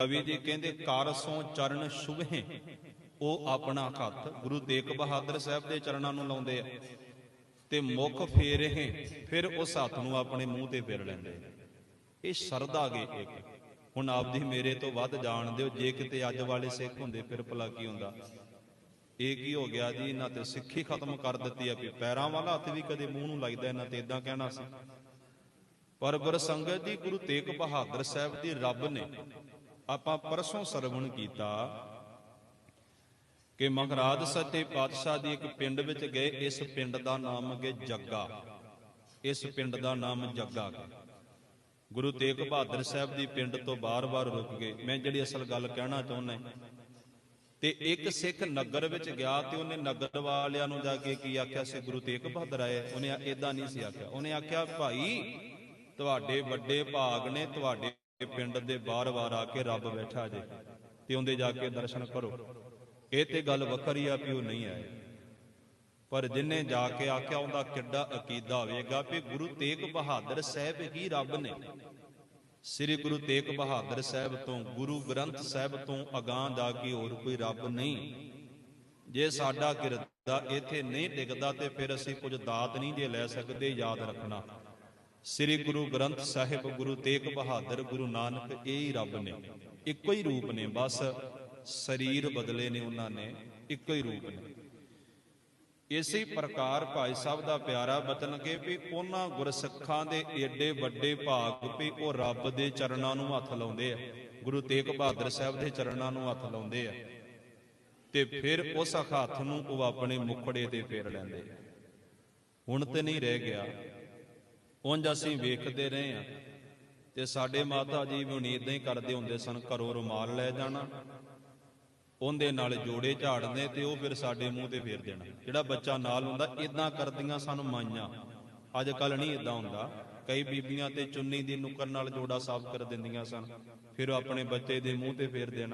ਕਵੀ ਜੀ ਕਹਿੰਦੇ, ਕਰ ਚਰਨ ਸ਼ੁਭੇ ਉਹ ਆਪਣਾ ਹੱਥ ਗੁਰੂ ਤੇਗ ਬਹਾਦਰ ਸਾਹਿਬ ਦੇ ਚਰਨਾਂ ਨੂੰ ਲਾਉਂਦੇ ਆ ਤੇ ਮੁਖ ਫੇਰੇ ਫਿਰ ਉਸ ਹੱਥ ਨੂੰ ਆਪਣੇ ਮੂੰਹ ਤੇ ਫੇਰ ਲੈਂਦੇ ਇਹ ਸ਼ਰਧਾ ਗੇ ਇੱਕ। ਹੁਣ ਆਪ ਮੇਰੇ ਤੋਂ ਵੱਧ ਜਾਣਦੇ ਹੋ ਜੇ ਕਿਤੇ ਅੱਜ ਵਾਲੇ ਸਿੱਖ ਹੁੰਦੇ, ਫਿਰ ਭਲਾ ਕੀ ਹੁੰਦਾ? ਇਹ ਕੀ ਹੋ ਗਿਆ ਜੀ? ਇਹਨਾਂ ਤੇ ਸਿੱਖੀ ਖਤਮ ਕਰ ਦਿੱਤੀ ਆ ਵੀ ਪੈਰਾਂ ਵਾਲਾ ਹੱਥ ਵੀ ਕਦੇ ਮੂੰਹ ਨੂੰ ਲੱਗਦਾ ਇਹਨਾਂ ਤੇ ਇਦਾਂ ਕਹਿਣਾ ਸੀ। ਪਰ ਗੁਰ ਸੰਗਤ ਦੀ ਗੁਰੂ ਤੇਗ ਬਹਾਦਰ ਸਾਹਿਬ ਦੀ ਰੱਬ ਨੇ ਆਪਾਂ ਪਰਸੋਂ ਸਰਵਣ ਕੀਤਾ ਕਿ ਮਹਾਰਾਜ ਸੱਚੇ ਪਾਤਸ਼ਾਹ ਦੀ ਇੱਕ ਪਿੰਡ ਵਿੱਚ ਗਏ, ਇਸ ਪਿੰਡ ਦਾ ਨਾਮ ਅੱਗੇ ਜੱਗਾ। ਇਸ ਪਿੰਡ ਦਾ ਨਾਮ ਜੱਗਾ ਗਾ। ਗੁਰੂ ਤੇਗ ਬਹਾਦਰ ਸਾਹਿਬ ਦੀ ਪਿੰਡ ਤੋਂ ਬਾਰ-ਬਾਰ ਰੁਕ ਗਏ। ਮੈਂ ਜਿਹੜੀ ਅਸਲ ਗੱਲ ਕਹਿਣਾ ਚਾਹੁੰਦਾ ਤੇ ਇੱਕ ਸਿੱਖ ਨਗਰ ਵਿੱਚ ਗਿਆ ਤੇ ਉਹਨੇ ਨਗਰ ਵਾਲਿਆਂ ਨੂੰ ਜਾ ਕੇ ਕੀ ਆਖਿਆ? ਸੀ ਗੁਰੂ ਤੇਗ ਬਹਾਦਰ ਆਏ। ਉਹਨੇ ਇਦਾਂ ਨਹੀਂ ਸੀ ਆਖਿਆ। ਉਹਨੇ ਆਖਿਆ, ਭਾਈ, ਤੁਹਾਡੇ ਵੱਡੇ ਭਾਗ ਨੇ, ਤੁਹਾਡੇ ਪਿੰਡ ਦੇ ਬਾਰ-ਬਾਰ ਆ ਕੇ ਰੱਬ ਬੈਠਾ ਜੇ ਤੇ ਉਹਦੇ ਜਾ ਕੇ ਦਰਸ਼ਨ ਕਰੋ। ਇਹ ਤੇ ਗੱਲ ਵੱਖਰੀ ਆ ਵੀ ਉਹ ਨਹੀਂ ਆਏ। ਪਰ ਜਿਨੇ ਜਾ ਕੇ ਆਖਿਆ ਉਹਦਾ ਕਿੱਡਾ ਅਕੀਦਾ ਹੋਵੇਗਾ ਵੀ ਗੁਰੂ ਤੇਗ ਬਹਾਦਰ ਸਾਹਿਬ ਹੀ ਰੱਬ ਨੇ। ਸ੍ਰੀ ਗੁਰੂ ਤੇਗ ਬਹਾਦਰ ਸਾਹਿਬ ਤੋਂ, ਗੁਰੂ ਗ੍ਰੰਥ ਸਾਹਿਬ ਤੋਂ ਅਗਾਹ ਜਾ ਕੇ ਹੋਰ ਕੋਈ ਰੱਬ ਨਹੀਂ। ਜੇ ਸਾਡਾ ਕਿਰਦਾ ਇੱਥੇ ਨਹੀਂ ਟਿਕਦਾ ਤੇ ਫਿਰ ਅਸੀਂ ਕੁਝ ਦਾਤ ਨਹੀਂ ਜੇ ਲੈ ਸਕਦੇ ਯਾਦ ਰੱਖਣਾ। ਸ੍ਰੀ ਗੁਰੂ ਗ੍ਰੰਥ ਸਾਹਿਬ, ਗੁਰੂ ਤੇਗ ਬਹਾਦਰ, ਗੁਰੂ ਨਾਨਕ, ਇਹ ਹੀ ਰੱਬ ਨੇ। ਇੱਕੋ ਹੀ ਰੂਪ ਨੇ, ਬਸ ਸਰੀਰ ਬਦਲੇ ਨੇ ਉਹਨਾਂ ਨੇ, ਇੱਕੋ ਹੀ ਰੂਪ ਨੇ। ਇਸੇ ਪ੍ਰਕਾਰ ਭਾਈ ਸਾਹਿਬ ਦਾ ਪਿਆਰਾ ਬਚਨ ਕੇ ਵੀ ਉਹਨਾਂ ਗੁਰਸਿੱਖਾਂ ਦੇ ਏਡੇ ਵੱਡੇ ਭਾਗ ਵੀ ਉਹ ਰੱਬ ਦੇ ਚਰਨਾਂ ਨੂੰ ਹੱਥ ਲਾਉਂਦੇ ਆ, ਗੁਰੂ ਤੇਗ ਬਹਾਦਰ ਸਾਹਿਬ ਦੇ ਚਰਨਾਂ ਨੂੰ ਹੱਥ ਲਾਉਂਦੇ ਆ, ਤੇ ਫਿਰ ਉਸ ਹੱਥ ਨੂੰ ਉਹ ਆਪਣੇ ਮੁਖੜੇ ਤੇ ਫੇਰ ਲੈਂਦੇ ਹੁਣ ਤੇ ਨਹੀਂ ਰਹਿ ਗਿਆ ਉਂਝ ਅਸੀਂ ਵੇਖਦੇ ਰਹੇ ਆ ਤੇ ਸਾਡੇ ਮਾਤਾ ਜੀ ਵੀ ਹੁਣ ਇਦਾਂ ਹੀ ਕਰਦੇ ਹੁੰਦੇ ਸਨ, ਘਰੋਂ ਰੁਮਾਲ ਲੈ ਜਾਣਾ, ਉਹਦੇ ਨਾਲ ਜੋੜੇ ਝਾੜਨੇ ਤੇ ਉਹ ਫਿਰ ਸਾਡੇ ਮੂੰਹ ਤੇ ਫੇਰ ਦੇਣਾ। ਜਿਹੜਾ ਬੱਚਾ ਨਾਲ ਹੁੰਦਾ ਇਦਾਂ ਕਰਦੀਆਂ ਸਾਨੂੰ ਮਾਈਆਂ। ਅੱਜ ਕੱਲ ਨਹੀਂ ਇਦਾਂ ਹੁੰਦਾ। ਕਈ ਬੀਬੀਆਂ ਤੇ ਚੁੰਨੀ ਦੀ ਨੁਕਰ ਨਾਲ ਜੋੜਾ ਸਾਫ਼ ਕਰ ਦਿੰਦੀਆਂ ਸਨ। ਫਿਰ ਆਪਣੇ ਬੱਚੇ ਦੇ ਮੂੰਹ ਤੇ ਫੇਰ ਦੇਣਾ।